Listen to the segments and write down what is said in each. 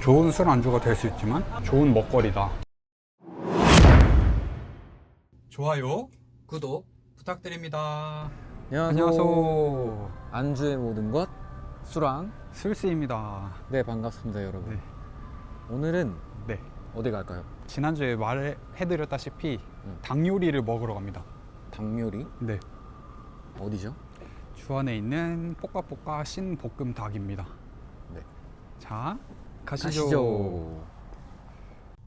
좋은 술 안주가 될 수 있지만 좋은 먹거리다. 좋아요, 구독 부탁드립니다. 안녕하세요. 안주의 모든 것 수랑. 슬스입니다. 네 반갑습니다 여러분. 네. 오늘은 네. 어디 갈까요? 지난주에 말해드렸다시피 음. 닭 요리를 먹으러 갑니다. 닭 요리 네. 어디죠? 주안에 있는 뽀까뽀까 신볶음 닭입니다. 네. 자, 가시죠. 가시죠.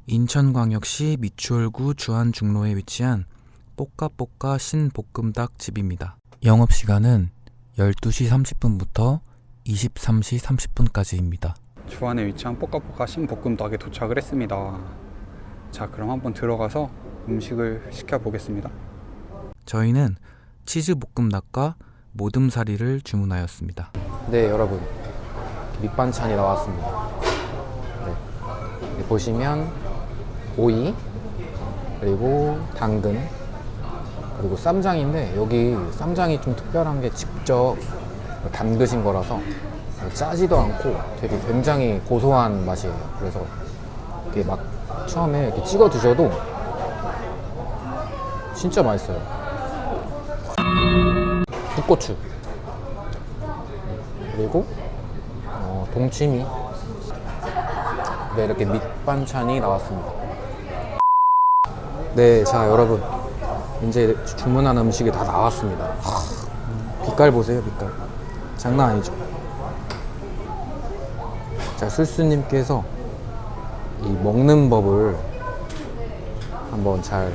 인천광역시 미추홀구 주안중로에 위치한 뽀까뽀까 신볶음닭 집입니다. 영업시간은 12시 30분부터 23시 30분까지입니다. 주안에 위치한 뽀까뽀까 신볶음 닭에 도착을 했습니다. 자, 그럼 한번 들어가서 음식을 시켜 보겠습니다. 저희는 치즈볶음닭과 모듬사리를 주문하였습니다. 네 여러분 밑반찬이 나왔습니다. 보시면 오이 그리고 당근 그리고 쌈장인데 여기 쌈장이 좀 특별한 게 직접 담그신 거라서 짜지도 않고 되게 굉장히 고소한 맛이에요. 그래서 이게 막 처음에 이렇게 찍어 드셔도 진짜 맛있어요. 풋고추 그리고 어, 동치미 네 이렇게 밑반찬이 나왔습니다. 네 자 여러분. 이제 주문한 음식이 다 나왔습니다. 하, 빛깔 보세요 빛깔. 장난 아니죠? 자 술수님께서 이 먹는 법을 한번 잘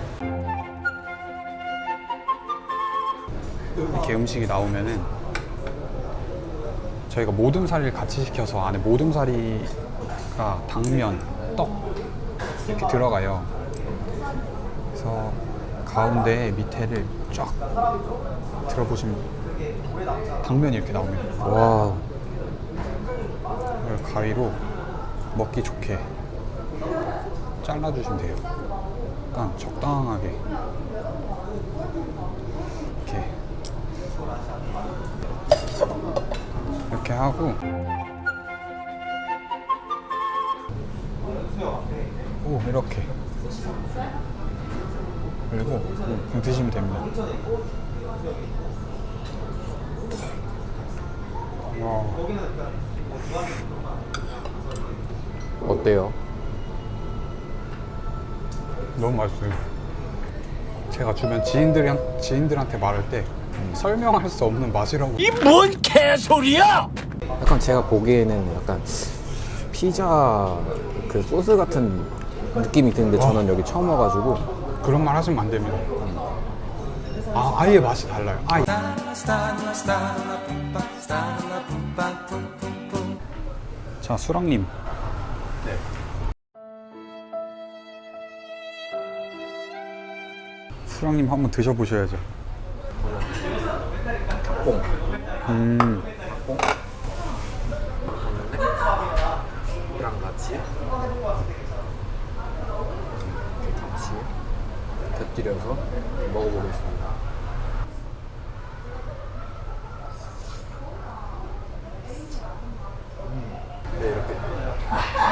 이렇게 음식이 나오면은 저희가 모듬사리를 같이 시켜서 안에 모듬사리 가 당면, 떡 이렇게 들어가요. 그래서 가운데 밑에를 쫙 들어보시면 당면이 이렇게 나옵니다. 와 이걸 가위로 먹기 좋게 잘라주시면 돼요. 약간 적당하게 이렇게 이렇게 하고 오 이렇게 그리고 그냥 드시면 됩니다. 와. 어때요? 너무 맛있어요. 제가 주변 지인들이 지인들한테 말할 때 설명할 수 없는 맛이라고. 약간 제가 보기에는 약간 피자 그 소스 같은 느낌이 드는데 저는 여기 처음 와가지고 그런 말 하시면 안 됩니다. 아 아예 맛이 달라요. 아예. 자 수랑님. 네. 수랑님 한번 드셔보셔야죠. 뽕 음. 이랑 같이 이렇게 같이 곁들여서 먹어보겠습니다. 음, 네 이렇게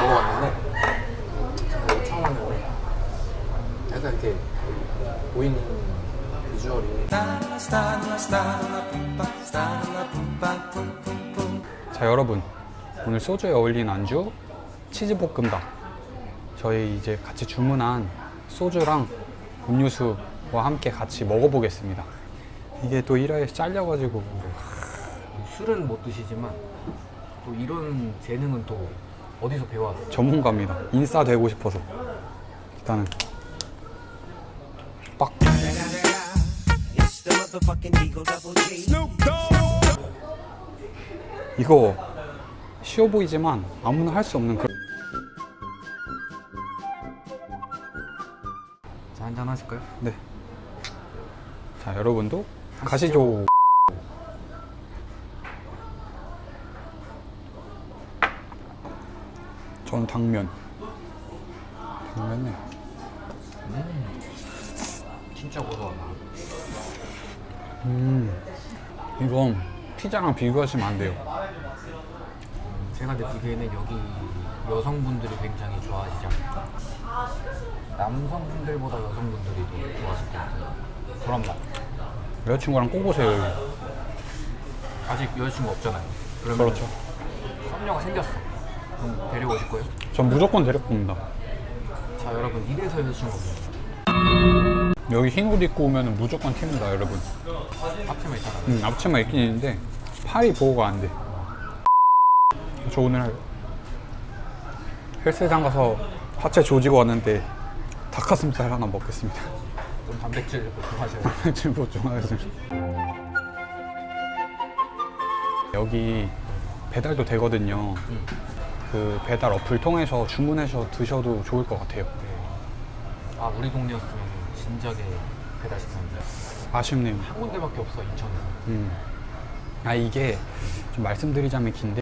먹어봤는데 처음 왔는데 약간 이렇게 보이는 비주얼이. 자 여러분. 오늘 소주에 어울리는 안주 치즈볶음밥. 저희 이제 같이 주문한 소주랑 음료수와 함께 같이 먹어보겠습니다. 이게 또 1화에서 잘려가지고. 술은 못 드시지만 또 이런 재능은 또 어디서 배워왔어요? 전문가입니다. 인싸 되고 싶어서. 일단은. 빡. 이거 쉬워 보이지만 아무나 할 수 없는 그런 네. 자, 여러분도 가시죠. 전 당면. 당면에 진짜 고소하다. 음. 이건 피자랑 비교하시면 안 돼요. 제가 느끼기에는 여기 여성분들이 굉장히 좋아하시지 않을까. 남성분들보다 여성분들이 더 좋아하실 것 같아요. 그런 맛. 여자친구랑 꼭 여기. 아직 여자친구 없잖아요. 그러면 그렇죠. 썸녀가 생겼어. 그럼 데려오실 거예요? 전 무조건 데리고 옵니다. 자 여러분 이래서 여자친구 없는 여기 흰 옷 입고 오면 무조건 튑니다 여러분. 앞치마 있잖아. 음, 앞치마 있긴 있는데 팔이 보호가 안 돼. 저 오늘 헬스장 가서 하체 조지고 왔는데 닭가슴살 하나 먹겠습니다. 좀 단백질 보충하셔야 지금 보충하겠습니다. 여기 배달도 되거든요. 그 배달 어플 통해서 주문해서 드셔도 좋을 것 같아요. 아 우리 동네였으면 진작에 배달 시켰는데 아쉽네요. 한 군데밖에 없어 인천에서. 음. 아 이게 좀 말씀드리자면 긴데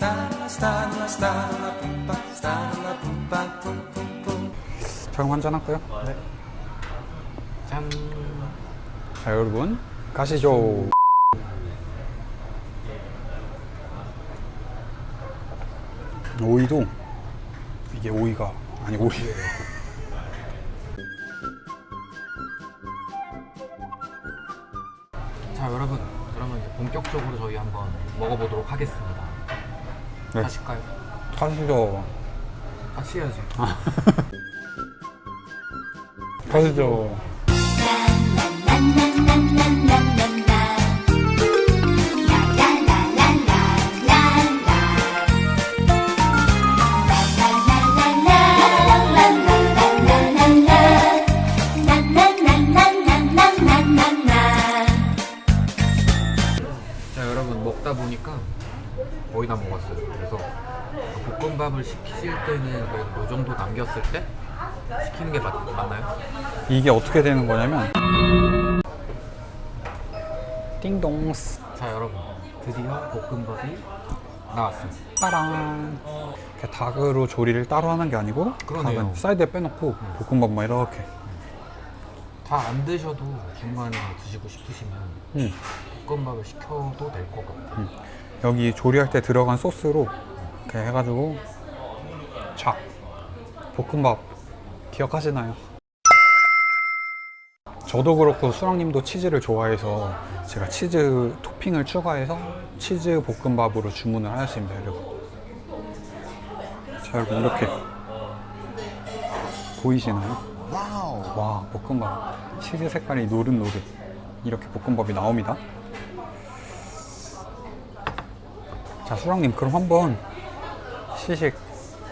저형 한잔 할까요? 짠. 자 여러분 가시죠. 오이도 이게 오이가 아니 오이 자 여러분 그러면 이제 본격적으로 저희 한번 먹어보도록 하겠습니다. 네. 하실까요? 가시죠. 같이 해야지. 가시죠. 자 여러분 먹다 보니까 거의 다 먹었어요. 그래서 볶음밥을 시키실 때는 그래도 이 정도 남겼을 때 시키는 게 맞, 맞나요? 이게 어떻게 되는 거냐면 띵동 자 여러분 드디어 볶음밥이 나왔습니다. 이렇게 닭으로 조리를 따로 하는 게 아니고 그러네요. 닭은 사이드에 빼놓고 볶음밥만 이렇게 다 안 드셔도 중간에 드시고 싶으시면 음. 볶음밥을 시켜도 될 것 같아요. 여기 조리할 때 들어간 소스로 이렇게 해가지고 착 볶음밥 기억하시나요? 저도 그렇고 수랑님도 치즈를 좋아해서 제가 치즈 토핑을 추가해서 치즈 볶음밥으로 주문을 하였습니다 여러분 자 여러분 이렇게 보이시나요? 와 볶음밥 치즈 색깔이 노릇노릇 이렇게 볶음밥이 나옵니다 자 수랑님 그럼 한번 시식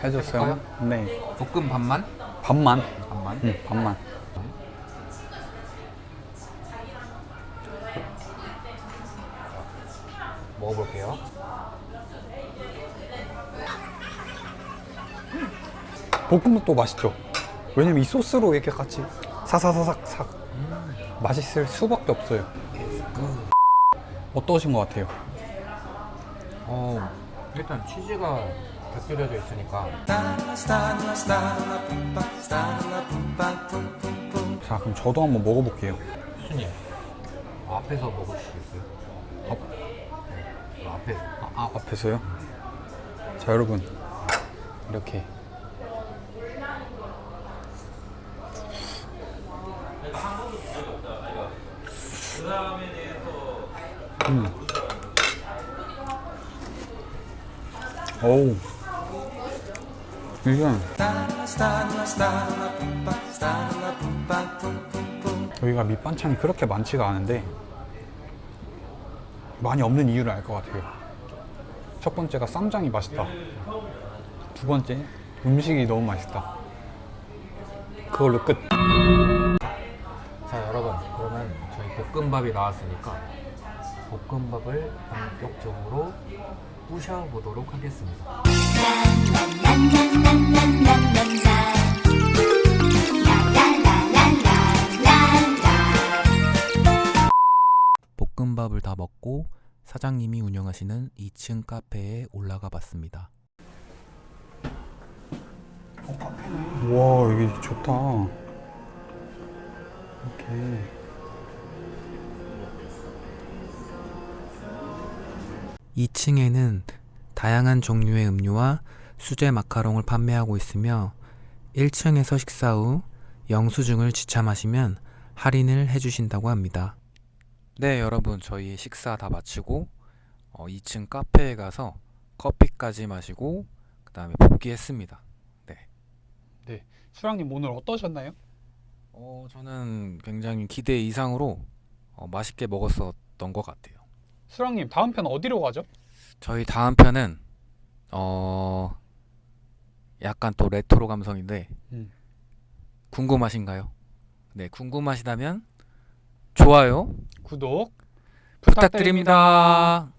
해줬어요? 네 볶음밥만? 반만 밥만? 응 반만 먹어볼게요. 볶음밥도 맛있죠 왜냐면 이 소스로 이렇게 같이 사사사삭 삭 맛있을 수밖에 없어요 어떠신 것 같아요? 어, 일단 치즈가 곁들여져 있으니까. 자 그럼 저도 한번 먹어볼게요. 수님 앞에서 먹으시겠어요? 아, 그 앞에서 아, 아, 앞에서요? 자 여러분. 이렇게. 음. 어우 이게 여기가 밑반찬이 그렇게 많지가 않은데 많이 없는 이유를 알 것 같아요. 첫 번째가 쌈장이 맛있다. 두 번째 음식이 너무 맛있다. 그걸로 끝. 자 여러분 그러면 저희 볶음밥이 나왔으니까 볶음밥을 본격적으로 부셔보도록 하겠습니다 볶음밥을 다 먹고 사장님이 운영하시는 2층 카페에 올라가 봤습니다. 와 여기 좋다. 이렇게 2층에는 다양한 종류의 음료와 수제 마카롱을 판매하고 있으며 1층에서 식사 후 영수증을 지참하시면 할인을 해주신다고 합니다. 네, 여러분 저희 식사 다 마치고 어, 2층 카페에 가서 커피까지 마시고 그 다음에 복귀했습니다. 수랑님 오늘 어떠셨나요? 어, 저는 굉장히 기대 이상으로 어, 맛있게 먹었었던 것 같아요. 수랑님 다음 편 어디로 가죠? 저희 다음 편은 어 약간 또 레트로 감성인데 음. 궁금하신가요? 네, 궁금하시다면 좋아요 구독 부탁드립니다.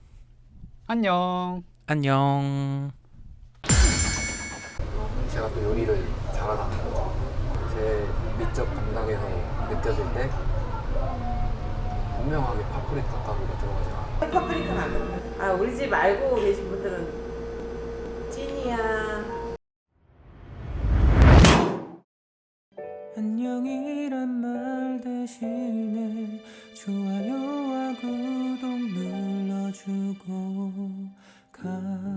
안녕. 안녕. 제가 또 요리를 잘하잖아요. 제 미적 감각에서 느껴질 때 분명하게 파프리카 가루가 들어가지 않아. 파프리카는 안 들어가요. 아 우리 집 알고 계신 분들은 찐이야. 안녕이란 말 대신에 좋아요와 구독 눌러주고 가.